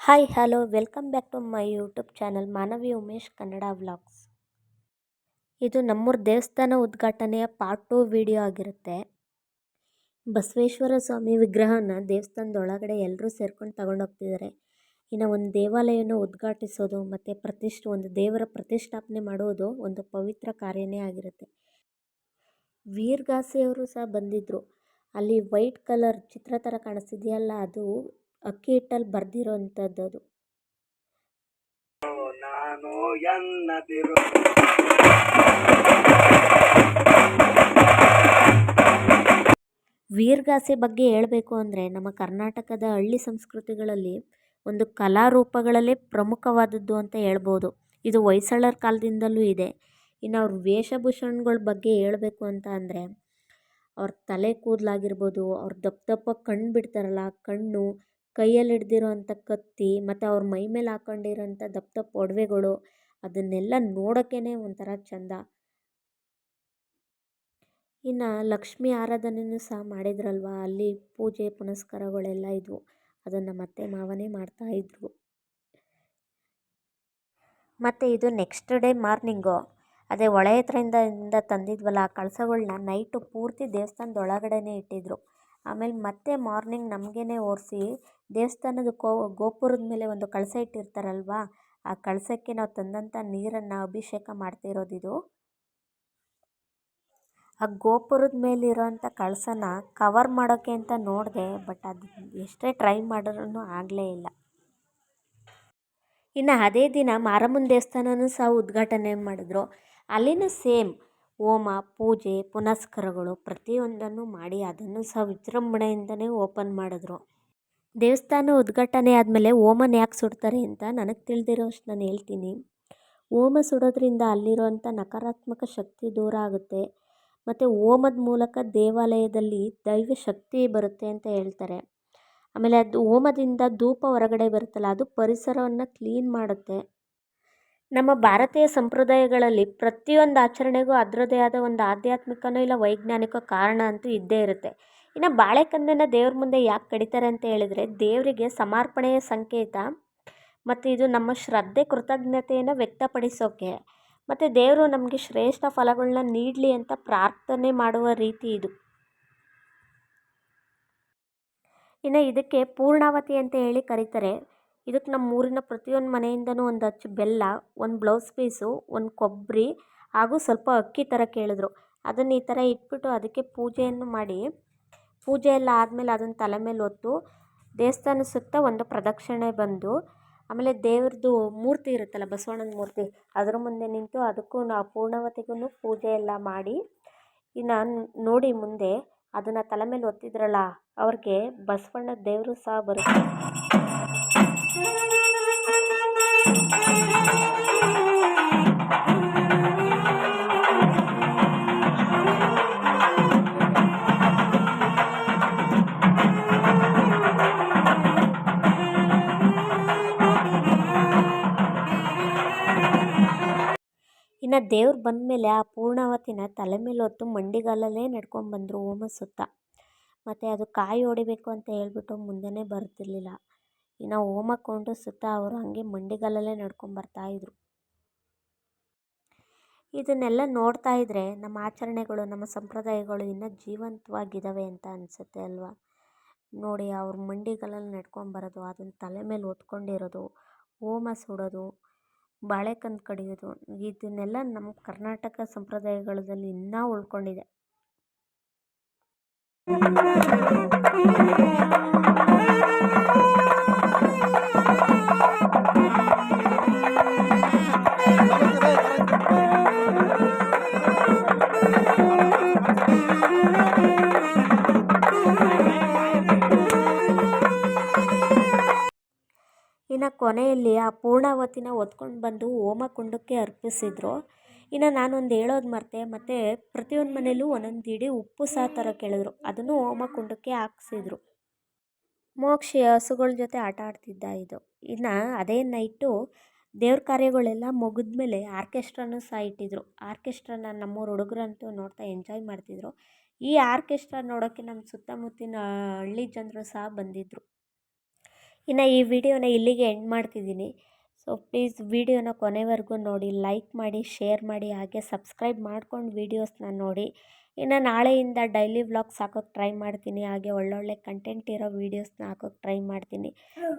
Hi hello welcome back to my YouTube channel Manavi Umesh Kannada vlogs ಇದು ನಮ್ಮೂರ ದೇವಸ್ಥಾನ ಉದ್ಘಾಟನೆಯ part two video ಆಗಿರುತ್ತೆ. ಬಸವೇಶ್ವರ ಸ್ವಾಮಿ ವಿಗ್ರಹನ ದೇವಸ್ಥಾನದ ಒಳಗಡೆ ಎಲ್ಲರೂ ಸೇರ್ಕೊಂಡು ತಗೊಂಡೋಗ್ತಿದ್ದಾರೆ ಇನ್ನು ಒಂದು ದೇವಾಲಯನ ಉದ್ಘಾಟಿಸೋದು ಮತ್ತು ಪ್ರತಿಷ್ಠೆ, ಒಂದು ದೇವರ ಪ್ರತಿಷ್ಠಾಪನೆ ಮಾಡೋದು ಒಂದು ಪವಿತ್ರ ಕಾರ್ಯನೇ ಆಗಿರುತ್ತೆ. ವೀರ್ಗಾಸೆಯವರು ಸಹ ಬಂದಿದ್ದರು ಅಲ್ಲಿ ವೈಟ್ ಕಲರ್ ಚಿತ್ರ ಥರ ಕಾಣಿಸ್ತಿದೆಯಲ್ಲ, ಅದು ಅಕ್ಕಿ ಹಿಟ್ಟಲ್ಲಿ ಬರೆದಿರೋವಂಥದ್ದು ಅದು ನಾನು ಎನ್ನದಿರು. ವೀರ್ಗಾಸೆ ಬಗ್ಗೆ ಹೇಳಬೇಕು ಅಂದರೆ ನಮ್ಮ ಕರ್ನಾಟಕದ ಹಳ್ಳಿ ಸಂಸ್ಕೃತಿಗಳಲ್ಲಿ ಒಂದು ಕಲಾರೂಪಗಳಲ್ಲೇ ಪ್ರಮುಖವಾದದ್ದು ಅಂತ ಹೇಳ್ಬೋದು. ಇದು ಹೊಯ್ಸಳರ ಕಾಲದಿಂದಲೂ ಇದೆ. ಇನ್ನು ಅವ್ರ ವೇಷಭೂಷಣಗಳ ಬಗ್ಗೆ ಹೇಳಬೇಕು ಅಂತ ಅಂದರೆ ಅವ್ರ ತಲೆ ಕೂದಲಾಗಿರ್ಬೋದು ಅವ್ರ ದಪ್ಪ ದಪ್ಪ ಕಣ್ಣು ಬಿಡ್ತಾರಲ್ಲ ಕಣ್ಣು ಕೈಯಲ್ಲಿ ಹಿಡ್ದಿರೋಂಥ ಕತ್ತಿ ಮತ್ತು ಅವ್ರ ಮೈ ಮೇಲೆ ಹಾಕೊಂಡಿರೋಂಥ ದಪ್ಪ ದಪ್ಪ ಒಡವೆಗಳು, ಅದನ್ನೆಲ್ಲ ನೋಡೋಕ್ಕೇ ಒಂಥರ ಚೆಂದ. ಇನ್ನು ಲಕ್ಷ್ಮೀ ಆರಾಧನೆಯೂ ಸಹ ಮಾಡಿದ್ರಲ್ವ? ಅಲ್ಲಿ ಪೂಜೆ ಪುನಸ್ಕಾರಗಳೆಲ್ಲ ಇದ್ವು. ಅದನ್ನು ಮತ್ತೆ ಮಾವನೇ ಮಾಡ್ತಾಯಿದ್ರು ಮತ್ತು ಇದು ನೆಕ್ಸ್ಟ್ ಡೇ ಮಾರ್ನಿಂಗು ಅದೇ ಹೊಳೆ ಹತ್ರದಿಂದ ತಂದಿದ್ವಲ್ಲ ಆ ಕಳಸಗಳ್ನ ನೈಟು ಪೂರ್ತಿ ದೇವಸ್ಥಾನದ ಒಳಗಡೆನೇ ಇಟ್ಟಿದ್ರು. ಆಮೇಲೆ ಮತ್ತೆ ಮಾರ್ನಿಂಗ್ ನಮಗೇನೆ ಒರೆಸಿ ದೇವಸ್ಥಾನದ ಗೋಪುರದ ಮೇಲೆ ಒಂದು ಕಳಸ ಇಟ್ಟಿರ್ತಾರಲ್ವ, ಆ ಕಳಸಕ್ಕೆ ನಾವು ತಂದಂಥ ನೀರನ್ನು ಅಭಿಷೇಕ ಮಾಡ್ತಿರೋದಿದು. ಆ ಗೋಪುರದ ಮೇಲಿರೋಂಥ ಕಳಸನ ಕವರ್ ಮಾಡೋಕ್ಕೆ ಅಂತ ನೋಡಿದೆ ಬಟ್ ಅದು ಎಷ್ಟೇ ಟ್ರೈ ಮಾಡಿದ್ರೂ ಆಗಲೇ ಇಲ್ಲ. ಇನ್ನು ಅದೇ ದಿನ ಮಾರಮ್ಮನ ದೇವಸ್ಥಾನನೂ ಸಹ ಉದ್ಘಾಟನೆ ಮಾಡಿದ್ರು. ಅಲ್ಲಿನೂ ಸೇಮ್ ಹೋಮ, ಪೂಜೆ, ಪುನಸ್ಕಾರಗಳು ಪ್ರತಿಯೊಂದನ್ನು ಮಾಡಿ ಅದನ್ನು ಸಹ ವಿಜೃಂಭಣೆಯಿಂದನೇ ಓಪನ್ ಮಾಡಿದ್ರು. ದೇವಸ್ಥಾನ ಉದ್ಘಾಟನೆ ಆದಮೇಲೆ ಹೋಮನ ಯಾಕೆ ಸುಡ್ತಾರೆ ಅಂತ ನನಗೆ ತಿಳಿದಿರೋ ಅಷ್ಟು ನಾನು ಹೇಳ್ತೀನಿ. ಓಮ ಸುಡೋದ್ರಿಂದ ಅಲ್ಲಿರುವಂಥ ನಕಾರಾತ್ಮಕ ಶಕ್ತಿ ದೂರ ಆಗುತ್ತೆ. ಮತ್ತು ಓಮದ ಮೂಲಕ ದೇವಾಲಯದಲ್ಲಿ ದೈವ ಶಕ್ತಿ ಬರುತ್ತೆ ಅಂತ ಹೇಳ್ತಾರೆ. ಆಮೇಲೆ ಅದು ಓಮದಿಂದ ಧೂಪ ಹೊರಗಡೆ ಬರುತ್ತಲ್ಲ, ಅದು ಪರಿಸರವನ್ನು ಕ್ಲೀನ್ ಮಾಡುತ್ತೆ. ನಮ್ಮ ಭಾರತೀಯ ಸಂಪ್ರದಾಯಗಳಲ್ಲಿ ಪ್ರತಿಯೊಂದು ಆಚರಣೆಗೂ ಅದರದ್ದೇ ಆದ ಒಂದು ಆಧ್ಯಾತ್ಮಿಕನೋ ಇಲ್ಲ ವೈಜ್ಞಾನಿಕ ಕಾರಣ ಅಂತೂ ಇದ್ದೇ ಇರುತ್ತೆ. ಇನ್ನು ಬಾಳೆಕಂದನ್ನು ದೇವ್ರ ಮುಂದೆ ಯಾಕೆ ಕಡಿತಾರೆ ಅಂತ ಹೇಳಿದರೆ ದೇವರಿಗೆ ಸಮರ್ಪಣೆಯ ಸಂಕೇತ ಮತ್ತು ಇದು ನಮ್ಮ ಶ್ರದ್ಧೆ, ಕೃತಜ್ಞತೆಯನ್ನು ವ್ಯಕ್ತಪಡಿಸೋಕ್ಕೆ ಮತ್ತು ದೇವರು ನಮಗೆ ಶ್ರೇಷ್ಠ ಫಲಗಳನ್ನ ನೀಡಲಿ ಅಂತ ಪ್ರಾರ್ಥನೆ ಮಾಡುವ ರೀತಿ ಇದು. ಇನ್ನು ಇದಕ್ಕೆ ಪೂರ್ಣಾವತಿ ಅಂತ ಹೇಳಿ ಕರೀತಾರೆ. ಇದಕ್ಕೆ ನಮ್ಮ ಊರಿನ ಪ್ರತಿಯೊಂದು ಮನೆಯಿಂದನೂ ಒಂದು ಅಚ್ಚು ಬೆಲ್ಲ, ಒಂದು ಬ್ಲೌಸ್ ಪೀಸು, ಒಂದು ಕೊಬ್ಬರಿ ಹಾಗೂ ಸ್ವಲ್ಪ ಅಕ್ಕಿ ಥರ ಕೇಳಿದ್ರು. ಅದನ್ನು ಈ ಥರ ಇಟ್ಬಿಟ್ಟು ಅದಕ್ಕೆ ಪೂಜೆಯನ್ನು ಮಾಡಿ, ಪೂಜೆ ಎಲ್ಲ ಆದಮೇಲೆ ಅದನ್ನು ತಲೆ ಮೇಲೆ ಹೊತ್ತು ದೇವಸ್ಥಾನ ಸುತ್ತ ಒಂದು ಪ್ರದಕ್ಷಿಣೆ ಬಂದು, ಆಮೇಲೆ ದೇವ್ರದ್ದು ಮೂರ್ತಿ ಇರುತ್ತಲ್ಲ ಬಸವಣ್ಣನ ಮೂರ್ತಿ, ಅದ್ರ ಮುಂದೆ ನಿಂತು ಅದಕ್ಕೂ ನಾವು ಪೂರ್ಣವತೆಗೂ ಪೂಜೆ ಎಲ್ಲ ಮಾಡಿ ಇನ್ನು ನೋಡಿ ಮುಂದೆ ಅದನ್ನು ತಲೆ ಮೇಲೆ ಹೊತ್ತಿದ್ರಲ್ಲ ಅವ್ರಿಗೆ ಬಸವಣ್ಣ ದೇವರು ಸಹ ಬರುತ್ತೆ. ದೇವ್ರು ಬಂದಮೇಲೆ ಆ ಪೂರ್ಣಾವತಿನ ತಲೆ ಮೇಲೆ ಹೊತ್ತು ಮಂಡಿಗಾಲಲ್ಲೇ ನಡ್ಕೊಂಡ್ಬಂದರು ಓಮ ಸುತ್ತ. ಮತ್ತು ಅದು ಕಾಯಿ ಹೊಡಿಬೇಕು ಅಂತ ಹೇಳ್ಬಿಟ್ಟು ಮುಂದೆನೇ ಬರ್ತಿರ್ಲಿಲ್ಲ. ಇನ್ನು ಓಮಕ್ಕೊಂಡು ಕೊಂಡು ಸುತ್ತ ಅವರು ಹಾಗೆ ಮಂಡಿಗಾಲಲ್ಲೇ ನಡ್ಕೊಂಬರ್ತಾಯಿದ್ರು ಇದನ್ನೆಲ್ಲ ನೋಡ್ತಾ ಇದ್ದರೆ ನಮ್ಮ ಆಚರಣೆಗಳು, ನಮ್ಮ ಸಂಪ್ರದಾಯಗಳು ಇನ್ನೂ ಜೀವಂತವಾಗಿದ್ದಾವೆ ಅಂತ ಅನಿಸುತ್ತೆ ಅಲ್ವಾ? ನೋಡಿ, ಅವ್ರ ಮಂಡಿಗಾಲಲ್ಲಿ ನಡ್ಕೊಂಬರೋದು ಅದನ್ನು ತಲೆ ಮೇಲೆ ಹೊತ್ಕೊಂಡಿರೋದು ಹೋಮ ಸುಡೋದು ಬಾಳೆಕಂದು ಕಡಿಯೋದು ಇದನ್ನೆಲ್ಲ ನಮ್ಮ ಕರ್ನಾಟಕ ಸಂಪ್ರದಾಯಗಳಲ್ಲಿ ಇನ್ನೂ ಉಳ್ಕೊಂಡಿದೆ. ಇನ್ನು ಕೊನೆಯಲ್ಲಿ ಆ ಪೂರ್ಣಾವತಿನ ಹೊತ್ಕೊಂಡು ಬಂದು ಹೋಮಕುಂಡಕ್ಕೆ ಅರ್ಪಿಸಿದ್ರು. ಇನ್ನು ನಾನೊಂದು ಹೇಳೋದು ಮರೆತೆ, ಮತ್ತು ಪ್ರತಿಯೊಂದು ಮನೇಲೂ ಒಂದೊಂದು ಇಡೀ ಉಪ್ಪು ಸಹ ಥರ ಕೇಳಿದ್ರು. ಅದನ್ನು ಹೋಮಕುಂಡಕ್ಕೆ ಹಾಕ್ಸಿದ್ರು. ಮೋಕ್ಷಿ ಹಸುಗಳ ಜೊತೆ ಆಟ ಆಡ್ತಿದ್ದ ಇದು. ಇನ್ನು ಅದೇ ನೈಟು ದೇವ್ರ ಕಾರ್ಯಗಳೆಲ್ಲ ಮುಗಿದ್ಮೇಲೆ ಆರ್ಕೆಸ್ಟ್ರಾನು ಸಹ ಇಟ್ಟಿದ್ರು. ಆರ್ಕೆಸ್ಟ್ರಾನ ನಮ್ಮೂರು ಹುಡುಗರಂತೂ ನೋಡ್ತಾ ಎಂಜಾಯ್ ಮಾಡ್ತಿದ್ರು. ಈ ಆರ್ಕೆಸ್ಟ್ರಾ ನೋಡೋಕ್ಕೆ ನಮ್ಮ ಸುತ್ತಮುತ್ತಿನ ಹಳ್ಳಿ ಜನರು ಸಹ ಬಂದಿದ್ದರು ಇನ್ನು ಈ ವಿಡಿಯೋನ ಇಲ್ಲಿಗೆ ಎಂಡ್ ಮಾಡ್ತಿದ್ದೀನಿ. ಸೊ ಪ್ಲೀಸ್ ವಿಡಿಯೋನ ಕೊನೆವರೆಗೂ ನೋಡಿ ಲೈಕ್ ಮಾಡಿ ಶೇರ್ ಮಾಡಿ, ಹಾಗೆ ಸಬ್ಸ್ಕ್ರೈಬ್ ಮಾಡ್ಕೊಂಡು ವೀಡಿಯೋಸ್ನ ನೋಡಿ. ಇನ್ನು ನಾಳೆಯಿಂದ ಡೈಲಿ ವ್ಲಾಗ್ಸ್ ಹಾಕೋಕ್ಕೆ ಟ್ರೈ ಮಾಡ್ತೀನಿ, ಹಾಗೆ ಒಳ್ಳೊಳ್ಳೆ ಕಂಟೆಂಟ್ ಇರೋ ವೀಡಿಯೋಸ್ನ ಹಾಕೋಕ್ಕೆ ಟ್ರೈ ಮಾಡ್ತೀನಿ.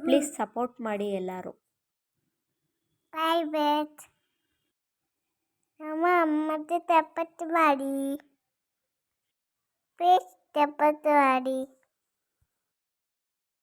ಪ್ಲೀಸ್ ಸಪೋರ್ಟ್ ಮಾಡಿ ಎಲ್ಲರೂ. ಬಾಯ್ ಅಮ್ಮ ಮತ್ತೆ ಮಾಡಿ. ಪ್ಲೀಸ್ ಚಪಾತಿ ಮಾಡಿ.